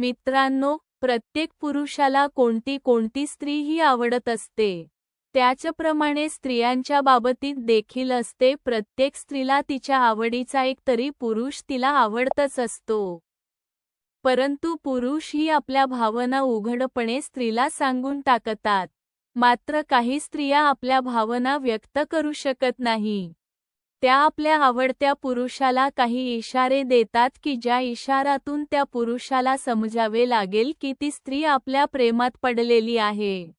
मित्रांनो प्रत्येक पुरुषाला कोणती कोणती स्त्री ही आवडत असते? त्याचप्रमाणे स्त्रियांच्या बाबतीत देखील असते प्रत्येक स्त्रीला तिच्या आवडीचा एक तरी पुरुष तिला आवडतच असतो. परंतु पुरुष ही आपल्या भावना उघडपणे स्त्रीला सांगून टाकतात. मात्र काही स्त्रिया आपल्या भावना व्यक्त करू शकत नाही. त्या आपल्या आवडत्या पुरुषाला काही इशारे देतात की ज्या इशारातून त्या पुरुषाला समजावे लागेल की ती स्त्री आपल्या प्रेमात पडलेली आहे.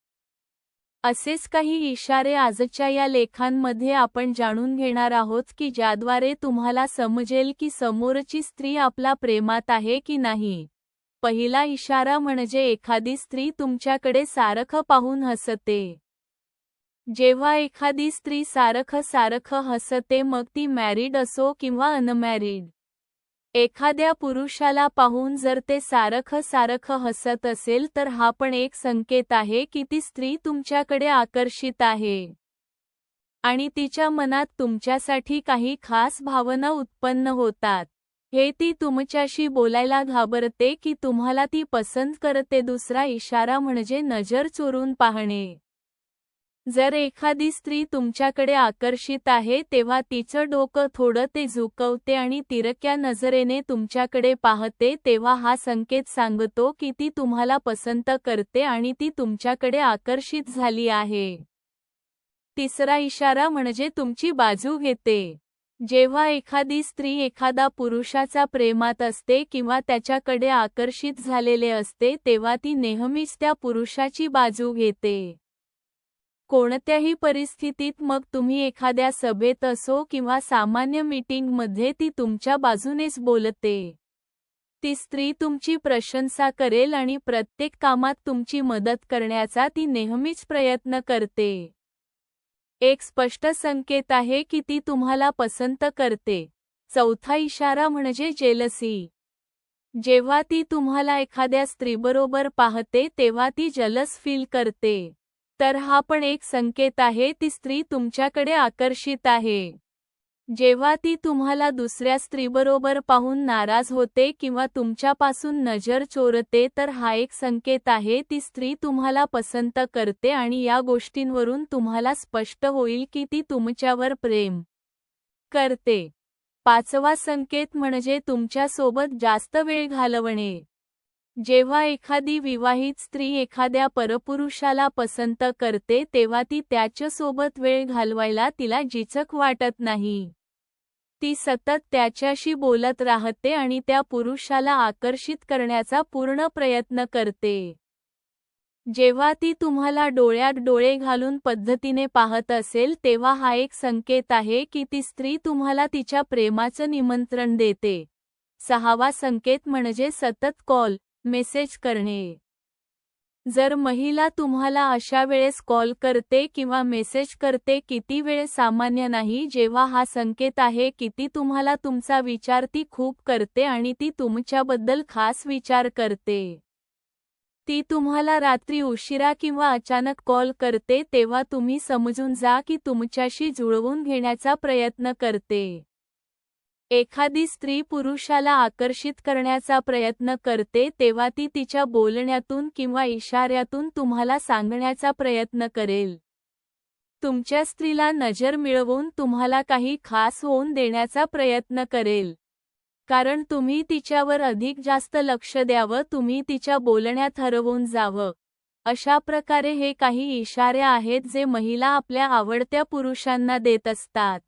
असेच काही इशारे आजच्या या लेखांमध्ये आपण जाणून घेणार आहोत की ज्याद्वारे तुम्हाला समजेल की समोरची स्त्री आपला प्रेमात आहे की नाही. पहिला इशारा म्हणजे एखादी स्त्री तुमच्याकडे सारखं पाहून हसते. जेव्हा एखादी स्त्री सारखं सारखं हसते मग ती मॅरिड असो किंवा अनमॅरिड एखाद्या पुरुषाला पाहून जर ते सारखं सारखं हसत असेल तर हा पण एक संकेत आहे की ती स्त्री तुमच्याकडे आकर्षित आहे. आणि तिच्या मनात तुमच्यासाठी काही खास भावना उत्पन्न होतात. हे ती तुमच्याशी बोलायला घाबरते की तुम्हाला ती पसंत करते दुसरा इशारा म्हणजे नजर चोरून पाहणे. जर एखादी स्त्री तुमच्याकडे आकर्षित आहे तेव्हा तिचं डोकं थोडं ते झुकवते आणि तिरक्या नजरेने तुमच्याकडे पाहते तेव्हा हा संकेत सांगतो की ती तुम्हाला पसंत करते आणि ती तुमच्याकडे आकर्षित झाली आहे. तिसरा इशारा म्हणजे तुमची बाजू घेते. जेव्हा एखादी स्त्री एखादा पुरुषाचा प्रेमात असते किंवा त्याच्याकडे आकर्षित झालेले असते तेव्हा ती नेहमीच त्या पुरुषाची बाजू घेते. कोणत्याही परिस्थितीत मग तुम्ही एखाद्या सभेत असो किंवा सामान्य मीटिंगमध्ये ती तुमच्या बाजूनेच बोलते. ती स्त्री तुमची प्रशंसा करेल आणि प्रत्येक कामात तुमची मदत करण्याचा ती नेहमीच प्रयत्न करते. एक स्पष्ट संकेत आहे की ती तुम्हाला पसंत करते. चौथा इशारा म्हणजे जेलसी जेव्हा ती तुम्हाला एखाद्या स्त्रीबरोबर पाहते तेव्हा ती जलस फील करते. तर हा पण एक संकेत आहे ती स्त्री तुमच्याकडे आकर्षित आहे. जेव्हा ती तुम्हाला दुसऱ्या स्त्रीबरोबर पाहून नाराज होते किंवा तुमच्यापासून नजर चोरते तर हा एक संकेत आहे ती स्त्री तुम्हाला पसंत करते आणि या गोष्टींवरून तुम्हाला स्पष्ट होईल की ती तुमच्यावर प्रेम करते. पाचवा संकेत म्हणजे तुमच्यासोबत जास्त वेळ घालवणे. जेव्हा एखादी विवाहित स्त्री एखाद्या परपुरुषाला पसंत करते तेव्हा ती त्याच्यासोबत वेळ घालवायला तिला जिचक वाटत नाही. ती सतत त्याच्याशी बोलत राहते आणि त्या पुरुषाला आकर्षित करण्याचा पूर्ण प्रयत्न करते. जेव्हा ती तुम्हाला डोळ्यात डोळे घालून पद्धतीने पाहत असेल तेव्हा हा एक संकेत आहे की ती स्त्री तुम्हाला तिच्या प्रेमाचं निमंत्रण देते. सहावा संकेत म्हणजे सतत कॉल. मेसेज करणे. जर महिला तुम्हाला अशा वेळेस कॉल करते किंवा मेसेज करते किती वेळ सामान्य नाही जेव्हा हा संकेत आहे किती तुम्हाला तुमचा विचार ती खूप करते आणि ती तुमच्याबद्दल खास विचार करते. ती तुम्हाला रात्री उशिरा किंवा अचानक कॉल करते तेव्हा तुम्ही समजून जा की तुमच्याशी जुळवून घेण्याचा प्रयत्न करते. एखादी स्त्री पुरुषाला आकर्षित करण्याचा प्रयत्न करते तेव्हा ती तिच्या बोलण्यातून किंवा इशाऱ्यातून तुम्हाला सांगण्याचा प्रयत्न करेल. तुमच्या स्त्रीला नजर मिळवून तुम्हाला काही खास होऊन देण्याचा प्रयत्न करेल. कारण तुम्ही तिच्यावर अधिक जास्त लक्ष द्यावं तुम्ही तिच्या बोलण्यात हरवून जावं. अशा प्रकारे हे काही इशारे आहेत जे महिला आपल्या आवडत्या पुरुषांना देत असतात.